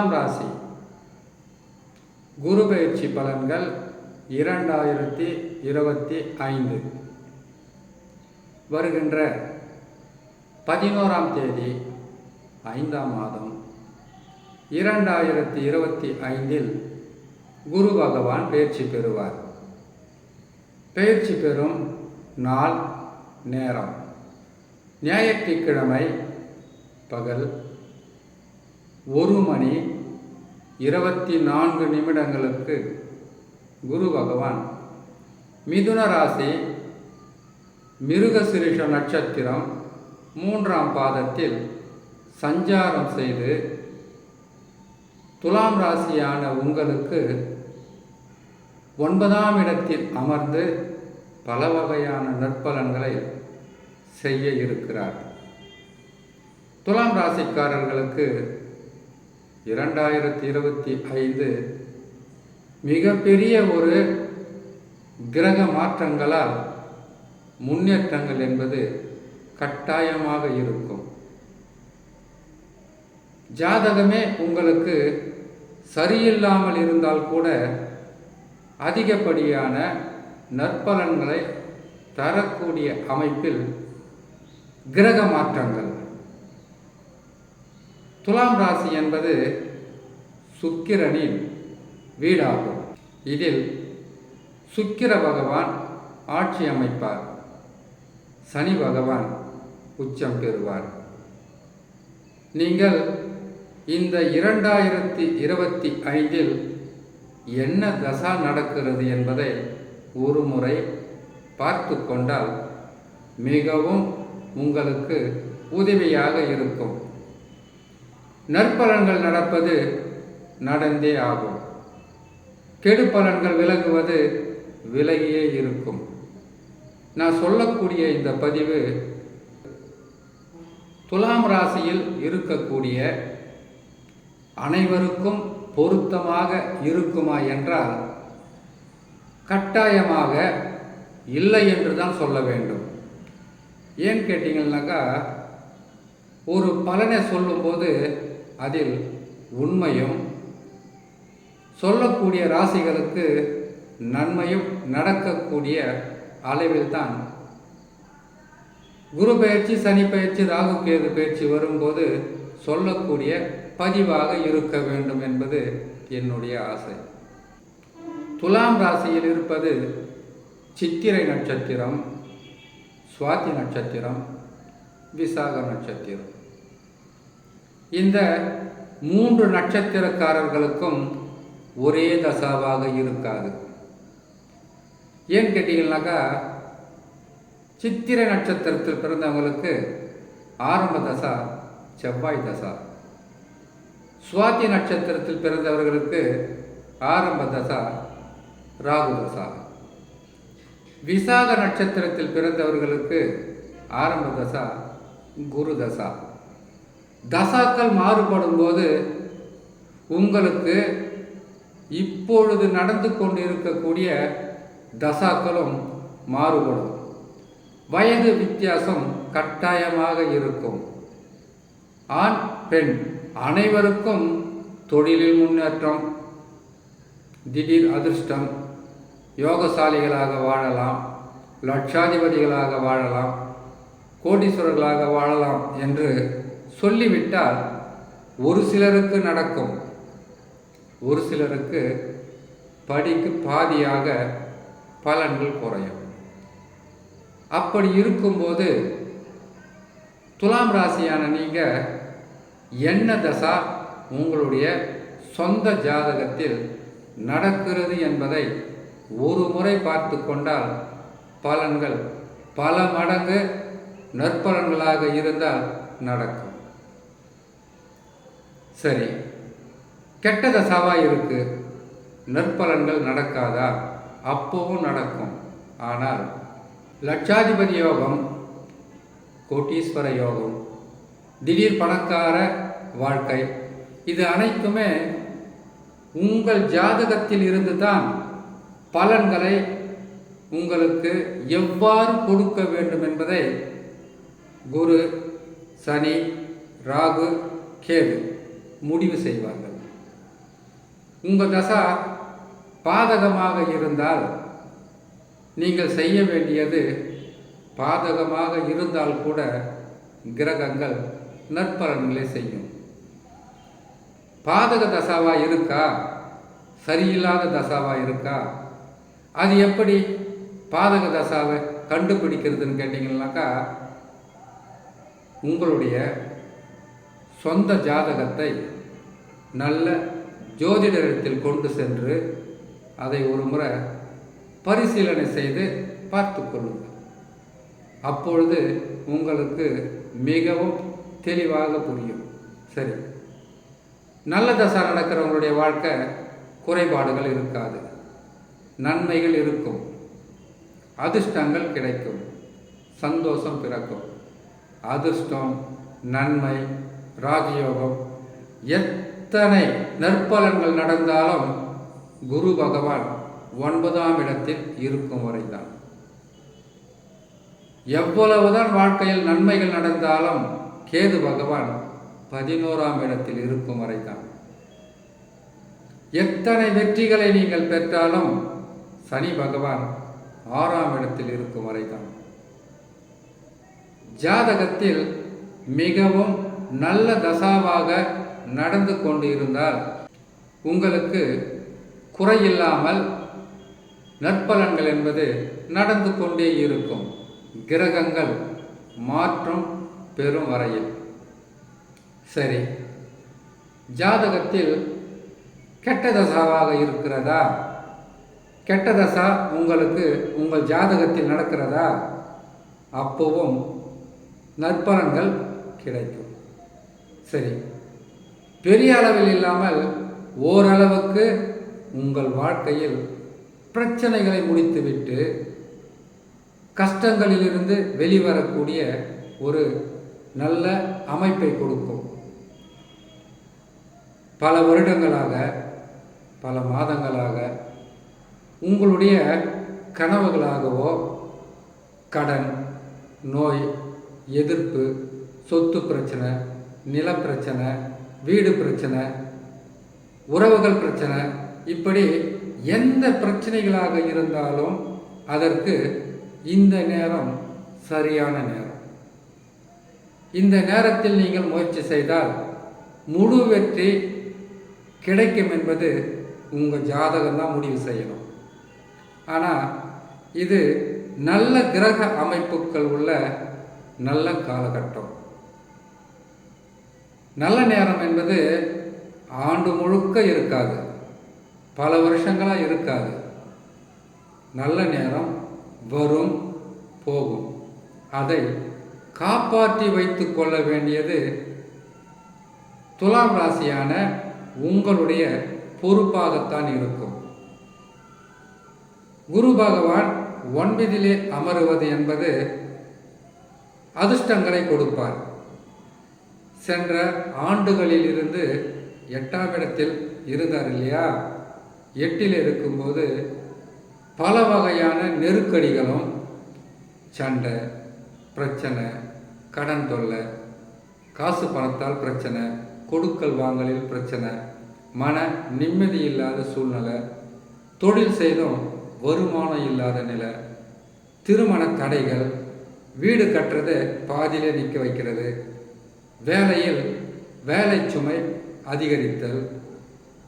துலாம் ராசி. குரு பயிற்சி பலன்கள் இரண்டாயிரத்தி இருபத்தி ஐந்து. வருகின்ற பதினோராம் தேதி ஐந்தாம் மாதம் இரண்டாயிரத்தி இருபத்தி ஐந்தில் குரு பகவான் பயிற்சி பெறுவார். பயிற்சி பெறும் நாள் நேரம். ஞாயிற்றுக்கிழமை பகல் ஒரு மணி இருபத்தி நான்கு நிமிடங்களுக்கு குரு பகவான். மிதுன ராசி மிருகசிரிஷ நட்சத்திரம் மூன்றாம் பாதத்தில் சஞ்சாரம் செய்து துலாம் ராசியான உங்களுக்கு ஒன்பதாம் இடத்தில் அமர்ந்து பல வகையான நற்பலன்களை செய்ய இருக்கிறார். துலாம் ராசிக்காரர்களுக்கு இரண்டாயிரத்தி இருபத்தி ஐந்து மிகப்பெரிய ஒரு கிரக மாற்றங்களால் முன்னேற்றங்கள் என்பது கட்டாயமாக இருக்கும். ஜாதகமே உங்களுக்கு சரியில்லாமல் இருந்தால் கூட அதிகப்படியான நற்பலன்களை தரக்கூடிய அமைப்பில் கிரக மாற்றங்கள் துலாம் ராசி என்பது சுக்கிரனின் வீடாகும். இதில் சுக்கிர பகவான் ஆட்சி அமைப்பார். சனி பகவான் உச்சம் பெறுவார். நீங்கள் இந்த இரண்டாயிரத்தி இருபத்தி ஐந்தில் என்ன தசா நடக்கிறது என்பதை ஒரு முறை பார்த்து கொண்டால் மிகவும் உங்களுக்கு உதவியாக இருக்கும். நற்பலன்கள் நடப்பது நடந்தே ஆகும். கெடு பலன்கள் விலகுவது விலகியே இருக்கும். நான் சொல்லக்கூடிய இந்த பதிவு துலாம் ராசியில் இருக்கக்கூடிய அனைவருக்கும் பொருத்தமாக இருக்குமா என்றால் கட்டாயமாக இல்லை என்று தான் சொல்ல வேண்டும். ஏன் கேட்டீங்கன்னாக்கா ஒரு பலனை சொல்லும்போது அதில் உண்மையும் சொல்லக்கூடிய ராசிகளுக்கு நன்மையும் நடக்கக்கூடிய அளவில் தான் குரு பயிற்சி சனி பயிற்சி ராகு கேது பயிற்சி வரும்போது சொல்லக்கூடிய பதிவாக இருக்க வேண்டும் என்பது என்னுடைய ஆசை. துலாம் ராசியில் இருப்பது சித்திரை நட்சத்திரம் சுவாதி நட்சத்திரம் விசாக நட்சத்திரம். இந்த மூன்று நட்சத்திரக்காரர்களுக்கும் ஒரே தசாவாக இருக்காது. ஏன் கேட்டீங்கன்னாக்கா சித்திரை நட்சத்திரத்தில் பிறந்தவங்களுக்கு ஆரம்ப தசா செவ்வாய் தசா. சுவாதி நட்சத்திரத்தில் பிறந்தவர்களுக்கு ஆரம்ப தசா ராகு தசா. விசாக நட்சத்திரத்தில் பிறந்தவர்களுக்கு ஆரம்ப தசா குரு தசா. தசாக்கள் மாறுபடும் போது உங்களுக்கு இப்பொழுது நடந்து கொண்டிருக்கக்கூடிய தசாக்களும் மாறுபடும். வயது வித்தியாசம் கட்டாயமாக இருக்கும். ஆண் பெண் அனைவருக்கும் தொழிலில் முன்னேற்றம் திடீர் அதிர்ஷ்டம் யோகசாலிகளாக வாழலாம் லட்சாதிபதிகளாக வாழலாம் கோடீஸ்வரர்களாக வாழலாம் என்று சொல்லிவிட்டால் ஒரு சிலருக்கு நடக்கும். ஒரு சிலருக்கு படிக்கு பாதியாக பலன்கள் குறையும். அப்படி இருக்கும்போது துலாம் ராசியான நீங்கள் என்ன தசா உங்களுடைய சொந்த ஜாதகத்தில் நடக்கிறது என்பதை ஒரு முறை பார்த்து கொண்டால் பலன்கள் பல மடங்கு நற்பலன்களாக இருந்தால் நடக்கும். சரி. கெட்ட தசாவாக இருக்கு. நற்பலன்கள் நடக்காதா? அப்போவும் நடக்கும். ஆனால் லட்சாதிபதி யோகம் கோட்டீஸ்வர யோகம் திடீர் பணக்கார வாழ்க்கை இது அனைத்துமே உங்கள் ஜாதகத்தில் இருந்து தான் பலன்களை உங்களுக்கு எவ்வாறு கொடுக்க வேண்டும் என்பதை குரு சனி ராகு கேது முடிவு செய்வார்கள். உங்கள் தசா பாதகமாக இருந்தால் நீங்கள் செய்ய வேண்டியது பாதகமாக இருந்தால் கூட கிரகங்கள் நற்பலன்களை செய்யும். பாதக தசாவா இருக்கா? சரியில்லாத தசாவா இருக்கா? அது எப்படி பாதக தசாவை கண்டுபிடிக்கிறதுன்னு கேட்டிங்கன்னாக்கா உங்களுடைய சொந்த ஜாதகத்தை நல்ல ஜோதிடரிடத்தில் கொண்டு சென்று அதை ஒரு முறை பரிசீலனை செய்து பார்த்து கொள்ளுங்கள். அப்பொழுது உங்களுக்கு மிகவும் தெளிவாக புரியும். சரி. நல்ல தசா நடக்கிறவங்களுடைய வாழ்க்கை? குறைபாடுகள் இருக்காது. நன்மைகள் இருக்கும். அதிர்ஷ்டங்கள் கிடைக்கும். சந்தோஷம் பிறக்கும். அதிர்ஷ்டம் நன்மை ராஜயோகம். எத்தனை நற்பலன்கள் நடந்தாலும் குரு பகவான் ஒன்பதாம் இடத்தில் இருக்கும் வரைதான். எவ்வளவுதான் வாழ்க்கையில் நன்மைகள் நடந்தாலும் கேது பகவான் பதினோராம் இடத்தில் இருக்கும் வரைதான். எத்தனை வெற்றிகளை நீங்கள் பெற்றாலும் சனி பகவான் ஆறாம் இடத்தில் இருக்கும் வரைதான். ஜாதகத்தில் மிகவும் நல்ல தசாவாக நடந்து கொண்டு இருந்தால் உங்களுக்கு குறையில்லாமல் நற்பலன்கள் என்பது நடந்து கொண்டே இருக்கும். கிரகங்கள் மாற்றம் பெறும் வரையில். சரி. ஜாதகத்தில் கெட்ட தசாவாக இருக்கிறதா? கெட்ட தசா உங்களுக்கு உங்கள் ஜாதகத்தில் நடக்கிறதா? அப்போவும் நற்பலன்கள் கிடைக்கும். சரி. பெரிய அளவில் இல்லாமல் ஓரளவுக்கு உங்கள் வாழ்க்கையில் பிரச்சனைகளை முடித்துவிட்டு கஷ்டங்களிலிருந்து வெளிவரக்கூடிய ஒரு நல்ல அமைப்பை கொடுக்கும். பல வருடங்களாக பல மாதங்களாக உங்களுடைய கனவுகளாகவோ கடன் நோய் எதிர்ப்பு சொத்து பிரச்சனை நில பிரச்சனை வீடு பிரச்சனை உறவுகள் பிரச்சனை இப்படி எந்த பிரச்சனைகளாக இருந்தாலும் அதற்கு இந்த நேரம் சரியான நேரம். இந்த நேரத்தில் நீங்கள் முயற்சி செய்தால் முழு வெற்றி கிடைக்கும் என்பது உங்கள் ஜாதகம் தான் முடிவு செய்யணும். ஆனால் இது நல்ல கிரக அமைப்புகள் உள்ள நல்ல காலகட்டம். நல்ல நேரம் என்பது ஆண்டு முழுக்க இருக்காது. பல வருஷங்களாக இருக்காது. நல்ல நேரம் வரும் போகும். அதை காப்பாற்றி வைத்து கொள்ள வேண்டியது துலாம் ராசியான உங்களுடைய பொறுப்பாகத்தான் இருக்கும். குரு பகவான் ஒன்பதிலே அமருவது என்பது அதிர்ஷ்டங்களை கொடுப்பார். சென்ற ஆண்டுகளில் இருந்து எட்டாம் இடத்தில் இருந்தார் இல்லையா? எட்டில் இருக்கும்போது பல வகையான நெருக்கடிகளும் சண்டை பிரச்சனை கடன் தொல்லை காசு பணத்தால் பிரச்சனை கொடுக்கல் வாங்கலில் பிரச்சனை மன நிம்மதி இல்லாத சூழ்நிலை தொழில் செய்தும் வருமானம் இல்லாத நிலை திருமண தடைகள் வீடு கட்டுறது பாதியிலே நிற்க வைக்கிறது. வேலையில் வேலை சுமை அதிகரித்தல்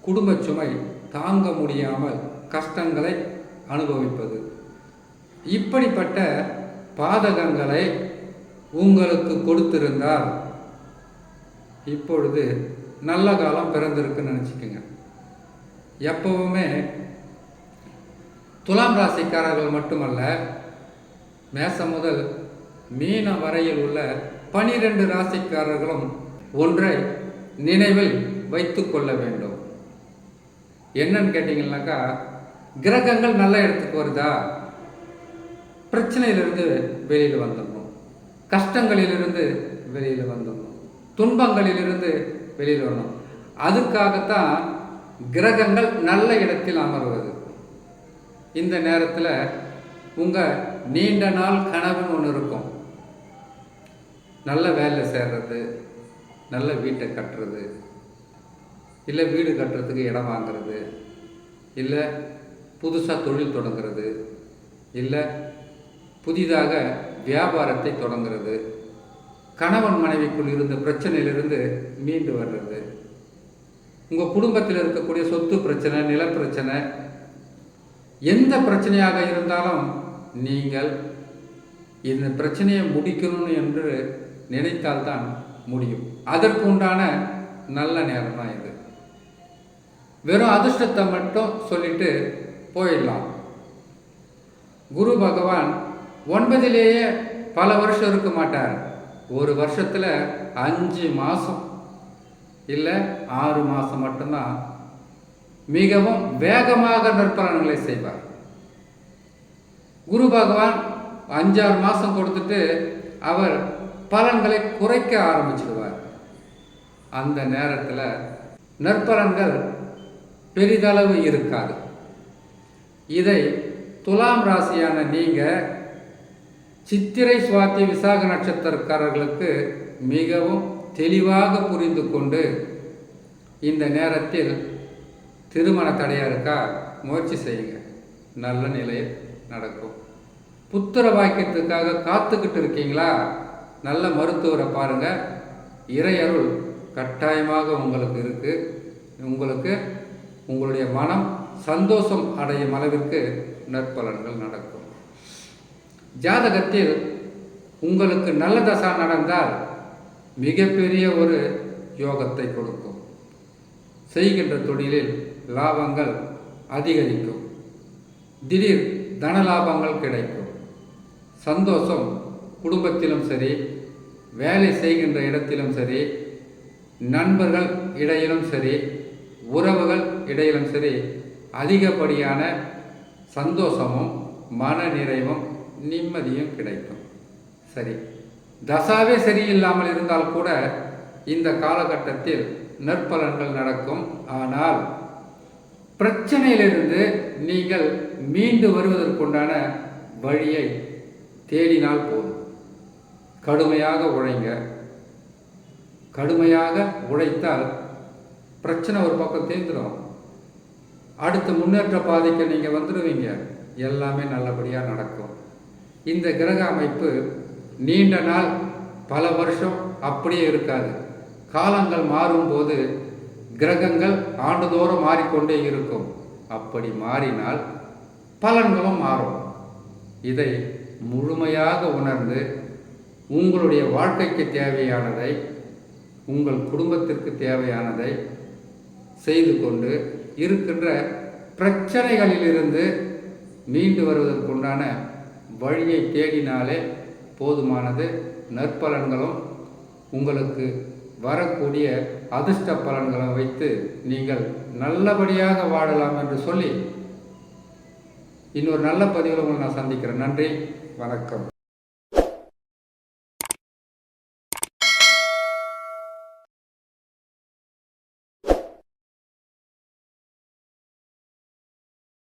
குடும்ப சுமை தாங்க முடியாமல் கஷ்டங்களை அனுபவிப்பது. இப்படிப்பட்ட பாதகங்களை உங்களுக்கு கொடுத்திருந்தால் இப்பொழுது நல்ல காலம் பிறந்திருக்குன்னு நினச்சிக்கோங்க. எப்பவுமே துலாம் ராசிக்காரர்கள் மட்டுமல்ல மேசம் முதல் மீன வரையில் உள்ள பனிரெண்டு ராசிக்காரர்களும் ஒன்றை நினைவில் வைத்து கொள்ள வேண்டும். என்னன்னு கேட்டிங்கன்னாக்கா கிரகங்கள் நல்ல இடத்துக்கு வருதா? பிரச்சனையிலிருந்து வெளியில் வந்துடணும். கஷ்டங்களிலிருந்து வெளியில் வந்துடணும். துன்பங்களிலிருந்து வெளியில் வரணும். அதுக்காகத்தான் கிரகங்கள் நல்ல இடத்தில் அமர்வது. இந்த நேரத்தில் உங்கள் நீண்ட நாள் கனவுன்னு ஒன்று இருக்கும். நல்ல வேலை சேர்றது நல்ல வீட்டை கட்டுறது இல்லை வீடு கட்டுறதுக்கு இடம் வாங்குறது இல்லை புதுசாக தொழில் தொடங்குறது இல்லை புதிதாக வியாபாரத்தை தொடங்குறது கணவன் மனைவிக்குள் இருந்த பிரச்சனையிலிருந்து மீண்டு வர்றது உங்கள் குடும்பத்தில் இருக்கக்கூடிய சொத்து பிரச்சனை நிலப்பிரச்சனை எந்த பிரச்சனையாக இருந்தாலும் நீங்கள் இந்த பிரச்சனையை முடிக்கணும் என்று நினைத்தால்தான் முடியும். அதற்கு உண்டான நல்ல நேரம் தான் இது வெறும் அதிர்ஷ்டத்தை மட்டும் சொல்லிட்டு போயிடலாம். குரு பகவான் ஒன்பதிலேயே பல வருஷம் இருக்க மாட்டார். ஒரு வருஷத்தில் அஞ்சு மாதம் இல்லை ஆறு மாதம் மட்டும்தான். மிகவும் வேகமாக நற்பலன்களை செய்வார். குரு பகவான் அஞ்சாறு மாதம் கொடுத்துட்டு அவர் பலன்களை குறைக்க ஆரம்பிச்சிடுவார். அந்த நேரத்தில் நற்பலன்கள் பெரிதளவு இருக்காது. இதை துலாம் ராசியான நீங்கள் சித்திரை சுவாத்தி விசாக நட்சத்திரக்காரர்களுக்கு மிகவும் தெளிவாக புரிந்து கொண்டு இந்த நேரத்தில் திருமண தடையாக இருக்கா முயற்சி செய்யுங்க. நல்ல நிலையில் நடக்கும். புத்திர வாக்கியத்துக்காக காத்துக்கிட்டு இருக்கீங்களா? நல்ல மருத்துவரை பாருங்கள் இறையருள் கட்டாயமாக உங்களுக்கு இருக்குது உங்களுக்கு உங்களுடைய மனம் சந்தோஷம் அடையும் அளவிற்கு நற்பலன்கள் நடக்கும். ஜாதகத்தில் உங்களுக்கு நல்ல தசா நடந்தால் மிகப்பெரிய ஒரு யோகத்தை கொடுக்கும். செய்கின்ற தொழிலில் லாபங்கள் அதிகரிக்கும். திடீர் தன லாபங்கள் கிடைக்கும். சந்தோஷம் குடும்பத்திலும் சரி வேலை செய்கின்ற இடத்திலும் சரி நண்பர்கள் இடையிலும் சரி உறவுகள் இடையிலும் சரி அதிகப்படியான சந்தோஷமும் மன நிறைவும் நிம்மதியும் கிடைக்கும். சரி. தசாவே சரியில்லாமல் இருந்தால் கூட இந்த காலகட்டத்தில் நற்பலன்கள் நடக்கும். ஆனால் பிரச்சனையிலிருந்து நீங்கள் மீண்டு வருவதற்குண்டான வழியை தேடினால் போதும். கடுமையாக உழைங்க. கடுமையாக உழைத்தால் பிரச்சனை ஒரு பக்கம் தீர்ந்துடும் அடுத்த முன்னேற்ற பாதைக்கு நீங்கள் வந்துடுவீங்க எல்லாமே நல்லபடியாக நடக்கும். இந்த கிரக அமைப்பு நீண்ட நாள் பல வருஷம் அப்படியே இருக்காது. காலங்கள் மாறும்போது கிரகங்கள் ஆண்டுதோறும் மாறிக்கொண்டே இருக்கும். அப்படி மாறினால் பலன்களும் மாறும். இதை முழுமையாக உணர்ந்து உங்களுடைய வாழ்க்கைக்கு தேவையானதை உங்கள் குடும்பத்திற்கு தேவையானதை செய்து கொண்டு இருக்கின்ற பிரச்சனைகளிலிருந்து மீண்டு வருவதற்குண்டான வழியை தேடினாலே போதுமானது. நற்பலன்களும் உங்களுக்கு வரக்கூடிய அதிர்ஷ்ட பலன்களை வைத்து நீங்கள் நல்லபடியாக வாழலாம் என்று சொல்லி இன்னொரு நல்ல பதிவில் உங்களை நான் சந்திக்கிறேன். நன்றி வணக்கம்.